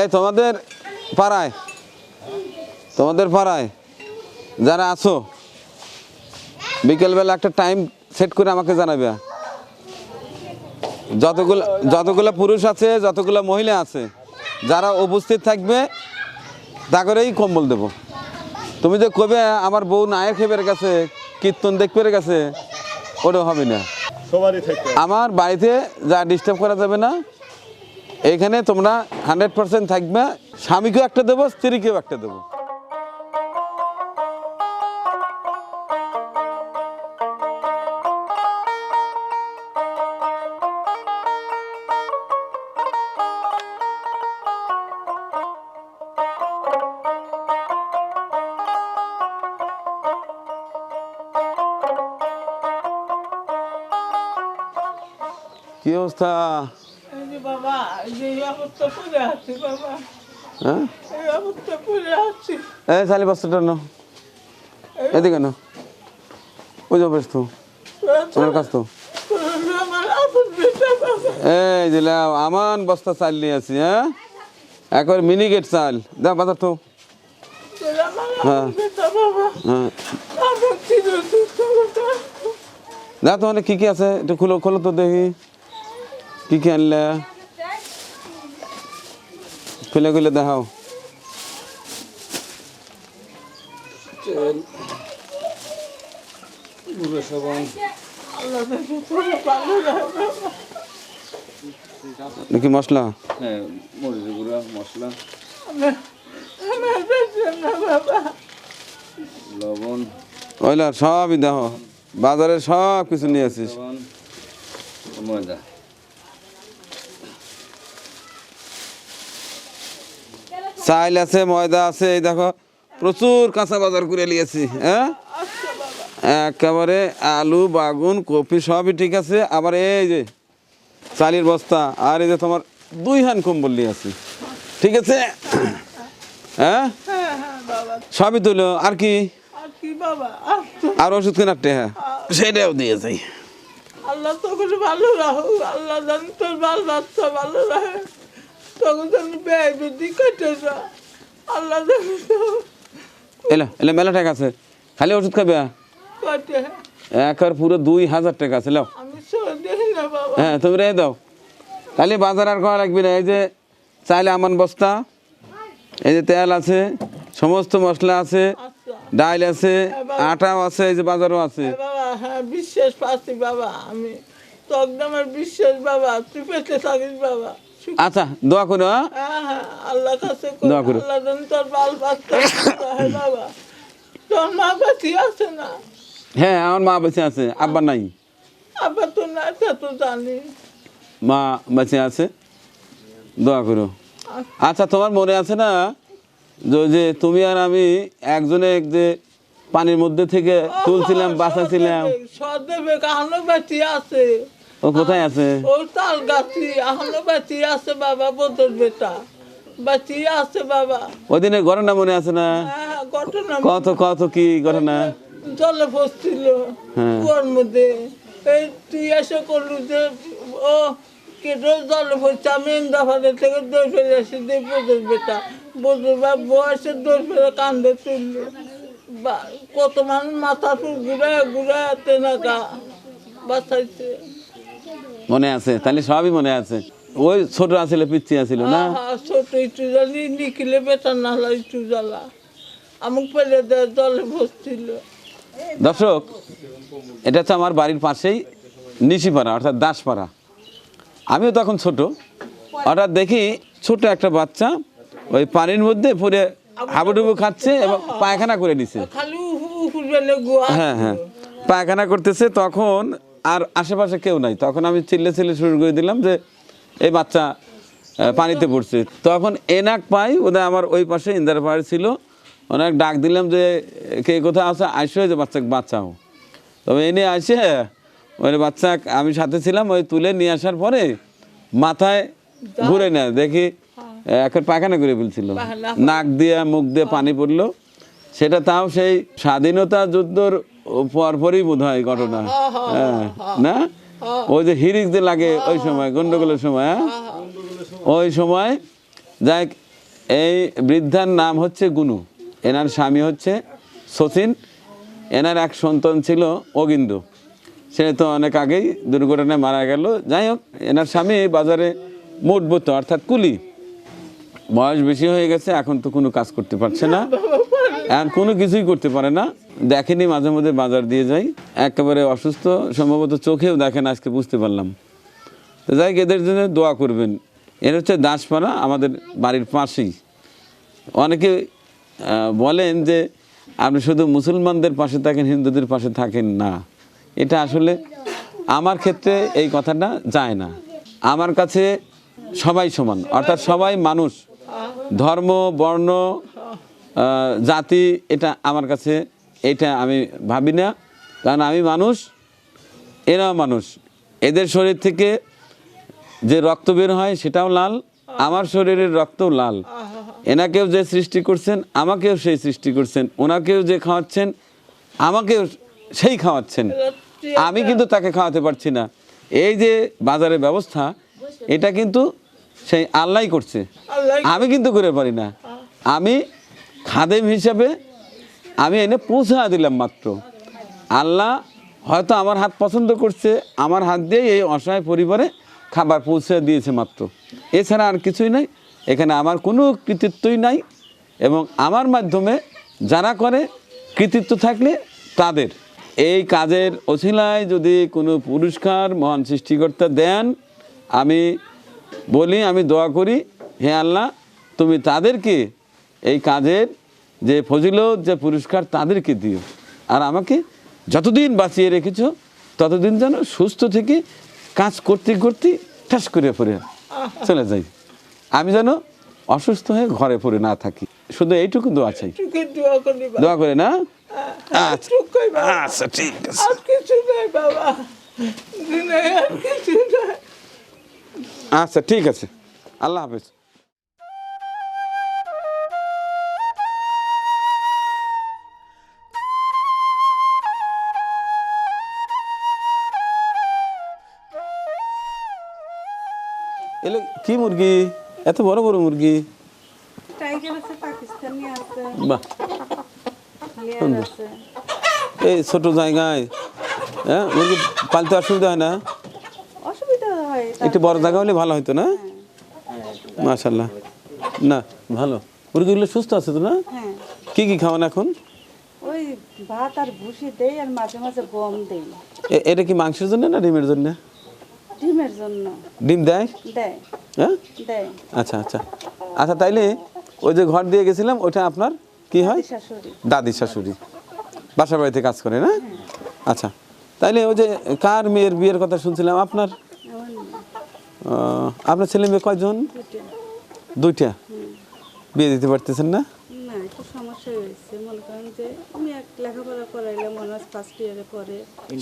এই তোমাদের পাড়ায় তোমাদের পাড়ায় যারা আছো বিকেলবেলা একটা টাইম সেট করে আমাকে জানাবে। যতগুলো যতগুলো পুরুষ আছে যতগুলো মহিলা আছে যারা উপস্থিত থাকবে তা করেই কম্বল দেব। তুমি যে কবে আমার বউ নায়ের খেপের কাছে কীর্তন দেখবে গেছে ওটা হবে না। আমার বাড়িতে যা ডিস্টার্ব করা যাবে না এখানে তোমরা হান্ড্রেড পার্সেন্ট থাকবে। স্বামীকেও একটা দেবো স্ত্রীকেও একটা দেবো। কি অবস্থা? বাবা হ্যাঁ? এই শালি নো। এদিকে না। ওই যাব বেশ তো। তোমার কাছ তো। আমার আপন বেটা বাবা এই দিলাম আমান বস্তা চাল নিয়ে আছি হ্যাঁ? একবার মিনি গেট চাল। দা বাজার তো। হ্যাঁ। হ্যাঁ। দা তো অনেক কি কি আছে? একটু খুলো খোলো তো দেখি। কি কি আনলে? খুলে খুলে দেখাও। মশলা। হ্যাঁ গুঁড়া মশলা। লবণ। ওইলা সবই দেখো। বাজারে সব কিছু নিয়ে আসিস। ময়দা। চাইল আছে ময়দা আছে এই দেখো প্রচুর কাঁচা বাজার করে নিয়েছি হ্যাঁ? একেবারে আলু বাগুন কপি সবই ঠিক আছে। আবার এই যে চালের বস্তা আর এই যে তোমার দুই হান কম্বল নিয়ে আছি ঠিক আছে? হ্যাঁ? হ্যাঁ হ্যাঁ সবই তুলো আর কি? আর ওষুধ কেনারটে হ্যাঁ? সেটাও দিয়ে যাই। আল্লাহ তোকে ভালো রাখো আল্লাহ জানি তোর বাল বাচ্চা ভালো রাখে। তোকে জানি ব্যয় বৃদ্ধি কেটে আল্লাহ এলা এলা মেলা টাকা আছে। খালি ওষুধ খাবে? পুরো দুই হাজার টাকা আছে লাও। হ্যাঁ তুমি রেখে দাও। তাহলে বাজার আর করা লাগবে না। এই যে চাইলে আমান বস্তা এই যে তেল আছে সমস্ত মশলা আছে আচ্ছা। ডাল আছে আটাও আছে এই যে বাজারও আছে। হ্যাঁ বিশ্বাস পাচ্ছি বাবা। আমি তো একদমের বিশ্বাস বাবা তুই পেতে থাকিস বাবা। আচ্ছা দোয়া করো হ্যাঁ? আল্লাহ কাছে দোয়া করো। আল্লাহ জানি তোর বাল বাচ্চা রাখে বাবা। তোর মা বাচ্চি আছে না? হ্যাঁ আমার মা বেঁচে আছে আব্বা নাই। আবার তো না তা তো জানি। মা বেঁচে আছে দোয়া করো। আচ্ছা তোমার মনে আছে না যে যে তুমি আর আমি একজনে এক যে পানির মধ্যে থেকে তুলছিলাম বাঁচাছিলাম। সদেবে এখনও বেঁচে আছে? ও কোথায় আছে? ও তাল গাছি এখনও বেঁচে আছে বাবা বদর বেটা। বেঁচে আছে বাবা। ওই দিনের ঘটনা মনে আছে না? হ্যাঁ ঘটনা কত কত কি ঘটনা? জলে ফসছিল হ্যাঁ। কুয়ার মধ্যে। এই তুই এসে করলু যে ও কেটে জলে ফসছে আমি ইন্দাফাদের থেকে দই ফেলে এসে দিই বদর বেটা। বদর বা বয়সে দই ফেলে কান্দে তুললো। বা কত মানুষ মাথা ঘুরে ঘুরে তেনাকা বাঁচাইছে। মনে আছে? তাহলে সবই মনে আছে। ওই ছোট আছিল পিচ্ছি আছিল না? ছোট একটু জানি নিখিলে বেটা না হলে একটু জ্বালা। আমাকে পেলে জলে ফসছিল দর্শক এটা হচ্ছে আমার বাড়ির পাশেই নিশিপাড়া অর্থাৎ দাসপাড়া। আমিও তখন ছোট। হঠাৎ দেখি ছোট একটা বাচ্চা ওই পানির মধ্যে পরে হাবুডুবু খাচ্ছে এবং পায়খানা করে নিছে হ্যাঁ হ্যাঁ। পায়খানা করতেছে তখন আর আশেপাশে কেউ নাই। তখন আমি চিল্লে চিল্লে শুরু করে দিলাম যে এই বাচ্চা পানিতে পড়ছে। তখন এনাক পাই ওদের আমার ওই পাশে ইন্দার পাড়ে ছিল। অনেক ডাক দিলাম যে কে কোথাও আছে? আসো যে বাচ্চাকে বাঁচাও। তবে এনে আসে ওই বাচ্চা আমি সাথে ছিলাম ওই তুলে নিয়ে আসার পরে মাথায় ঘুরে না দেখি এখন পায়খানা করে ফেলছিল। নাক দিয়ে মুখ দিয়ে পানি পড়ল। সেটা তাও সেই স্বাধীনতা যুদ্ধর পরপরই বোধ হয় ঘটনা। হ্যাঁ না? ওই যে হিরিক যে লাগে ওই সময় গন্ডগোলের সময় হ্যাঁ? ওই সময় যাই এই বৃদ্ধার নাম হচ্ছে গুনু। এনার স্বামী হচ্ছে সচিন। এনার এক সন্তান ছিল অগিন্দু। সে তো অনেক আগেই দুর্ঘটনায় মারা গেল। যাই হোক এনার স্বামী বাজারে মোটবত অর্থাৎ কুলি। বয়স বেশি হয়ে গেছে এখন তো কোনো কাজ করতে পারছে না। এখন কোনো কিছুই করতে পারে না। দেখেনি মাঝে মধ্যে বাজার দিয়ে যাই। একেবারে অসুস্থ, সম্ভবত চোখেও দেখেন, আজকে বুঝতে পারলাম। তো যাই এদের জন্য দোয়া করবেন। এর হচ্ছে দাসপাড়া, আমাদের বাড়ির পাশেই। অনেকে বলেন যে, আপনি শুধু মুসলমানদের পাশে থাকেন, হিন্দুদের পাশে থাকেন না। এটা আসলে আমার ক্ষেত্রে এই কথাটা যায় না। আমার কাছে সবাই সমান, অর্থাৎ সবাই মানুষ। ধর্ম, বর্ণ জাতি এটা আমার কাছে এটা আমি ভাবি না। কারণ আমি মানুষ এরাও মানুষ। এদের শরীর থেকে যে রক্ত বের হয় সেটাও লাল আমার শরীরের রক্তও লাল। এনাকেও যে সৃষ্টি করছেন আমাকেও সেই সৃষ্টি করছেন ওনাকেও যে খাওয়াচ্ছেন আমাকেও সেই খাওয়াচ্ছেন। আমি কিন্তু তাকে খাওয়াতে পারছি না। এই যে বাজারের ব্যবস্থা এটা কিন্তু সেই আল্লাহ করছে। আমি কিন্তু করে পারি না। আমি খাদেম হিসাবে আমি এনে পৌঁছা দিলাম মাত্র। আল্লাহ হয়তো আমার হাত পছন্দ করছে, আমার হাত দিয়ে এই অসহায় পরিবারে খাবার পৌঁছে দিয়েছে মাত্র। এছাড়া আর কিছুই নাই, এখানে আমার কোনো কৃতিত্বই নাই এবং আমার মাধ্যমে যারা করে কৃতিত্ব থাকলে তাদের। এই কাজের অছিলায় যদি কোনো পুরস্কার মহান সৃষ্টিকর্তা দেন, আমি বলি, আমি দোয়া করি, হে আল্লাহ, তুমি তাদেরকে এই কাজের যে ফজিলত যে পুরস্কার তাদেরকে দিও। আর আমাকে যতদিন বাঁচিয়ে রেখেছো ততদিন যেন সুস্থ থেকে কাজ করতে করতে ঠাস করে পড়ে চলে যাই। আমি যেন অসুস্থ হয়ে ঘরে পড়ে না থাকি। শুধু এইটুকু দোয়া চাই। দোয়া করি না? চোখে বাবা। আচ্ছা ঠিক আছে। আচ্ছা ঠিক আছে। আল্লাহ হাফেজ। এলে কি মুরগি? এত বড় বড় মুরগি। বাহ। এই ছোট জায়গায় হ্যাঁ? মুরগি পালতে অসুবিধা হয় না? হয় একটু বড় জায়গা হলে ভালো হতো না? মাশাল্লাহ না ভালো। মুরগিগুলো সুস্থ আছে তো না? হ্যাঁ। কি কি খাওয়ান এখন? ওই ভাত আর ভুসি দেই আর মাঝে মাঝে গম দেই। এটা কি মাংসের জন্য না ডিমের জন্য? ডিমের জন্য। ডিম দেয়? দেয়। হ্যাঁ? দেয়। আচ্ছা আচ্ছা। আচ্ছা তাইলে ওই যে ঘর দিয়ে গেছিলাম ওটা আপনার কি হয়? দাদি শাশুড়ি। বাসা বাড়িতে কাজ করে না? আচ্ছা তাইলে ওই যে কার মেয়ের বিয়ের কথা শুনছিলাম? আপনার? আপনার ছেলে মেয়ে কয়জন? দুইটা। দুইটা। বিয়ে দিতে পারতেছেন না না একটু সমস্যা হয়েছে মনে করেন যে আমি এক লেখাপড়া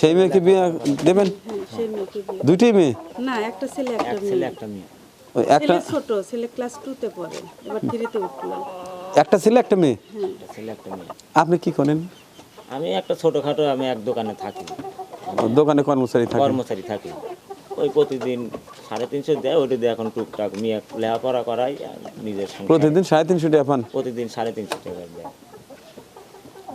সেই মেয়েকে বিয়ে দেবেন? হ্যাঁ সেই মেয়েকে বিয়ে। দুইটাই মেয়ে? না একটা ছেলে একটা মেয়ে। একটা ছেলে ছোট ছেলে ক্লাস টুতে পড়ে এবার থ্রিতে উঠল। একটা ছেলে একটা মেয়ে? ছেলে একটা মেয়ে। আপনি কি করেন? আমি একটা ছোটোখাটো আমি এক দোকানে থাকি। দোকানে কর্মচারী থাকেন কর্মচারী থাকি। ওই প্রতিদিন সাড়ে তিনশো দেয় ওইটা দিয়ে এখন টুকটাক মেয়ে লেখাপড়া করাই আর নিজের প্রতিদিন সাড়ে তিনশো টাকা পান? প্রতিদিন সাড়ে তিনশো টাকা দেয়।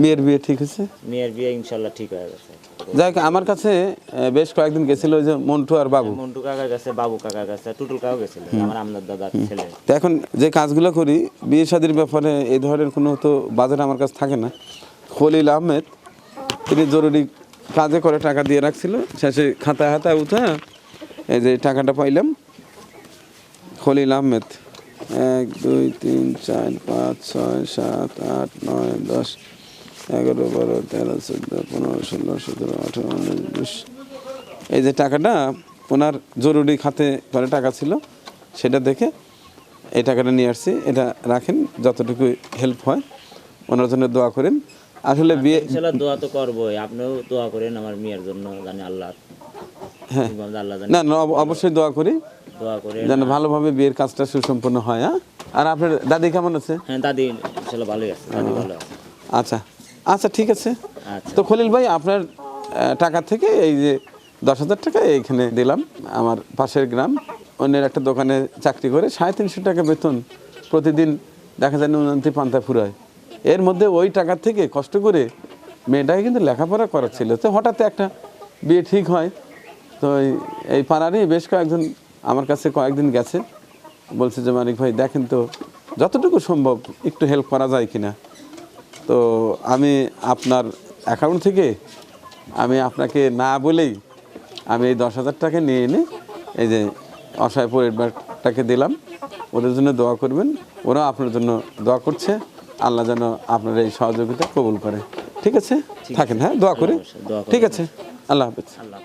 মেয়ের বিয়ে ঠিক হয়েছে? মেয়ের বিয়ে ইনশাল্লাহ ঠিক হয়ে গেছে। যাই আমার কাছে বেশ কয়েকদিন গেছিল ওই যে মন্টু আর বাবু। মন্টু কাকার কাছে বাবু কাকার কাছে টুটুল কাকাও গেছিল আমার আমনার দাদার ছেলে। তো এখন যে কাজগুলো করি বিয়ে শাদির ব্যাপারে এই ধরনের কোনো তো বাজার আমার কাছে থাকে না। খলিল আহমেদ তিনি জরুরি কাজে করে টাকা দিয়ে রাখছিল। শেষে খাতা হাতা উঠা এই যে টাকাটা পাইলাম। খলিল আহমেদ এক দুই তিন চার পাঁচ ছয় সাত আট নয় দশ এগারো বারো তেরো চোদ্দ পনেরো ষোলো সতেরো আঠেরো উনিশ বিশ। এই যে টাকাটা ওনার জরুরি খাতে করে টাকা ছিল সেটা দেখে এই টাকাটা নিয়ে আসছি। এটা রাখেন যতটুকু হেল্প হয় ওনার জন্য দোয়া করেন। আসলে বিয়ে দোয়া তো করবোই। আপনিও দোয়া করেন আমার মেয়ের জন্য জানি আল্লাহ হ্যাঁ না না অবশ্যই দোয়া করি। দোয়া করে যেন ভালোভাবে বিয়ের কাজটা সুসম্পন্ন হয় হ্যাঁ? আর আপনার দাদি কেমন আছে? হ্যাঁ দাদি ভালোই আছে দাদি ভালো আছে। আচ্ছা। আচ্ছা ঠিক আছে। আচ্ছা। তো খলিল ভাই আপনার টাকা থেকে এই যে দশ হাজার টাকা এইখানে দিলাম আমার পাশের গ্রাম। অন্যের একটা দোকানে চাকরি করে সাড়ে তিনশো টাকা বেতন প্রতিদিন দেখা যায় নুনন্তি পান্তা ফুরায়। এর মধ্যে ওই টাকা থেকে কষ্ট করে মেয়েটাকে কিন্তু লেখাপড়া করাচ্ছিল। তো হঠাৎ একটা বিয়ে ঠিক হয় তো এই- এই পাড়ারই বেশ কয়েকজন আমার কাছে কয়েকদিন গেছে। বলছে যে মানিক ভাই দেখেন তো যতটুকু সম্ভব একটু হেল্প করা যায় কিনা? তো আমি আপনার অ্যাকাউন্ট থেকে আমি আপনাকে না বলেই আমি এই দশ হাজার টাকা নিয়ে এনে এই যে অসহায় পরিবারটাকে দিলাম। ওদের জন্য দোয়া করবেন। ওরা আপনার জন্য দোয়া করছে। আল্লাহ যেন আপনার এই সহযোগিতা কবুল করে। ঠিক আছে? থাকেন হ্যাঁ? দোয়া করে। ঠিক আছে? আল্লাহ হাফেজ। আল্লাহ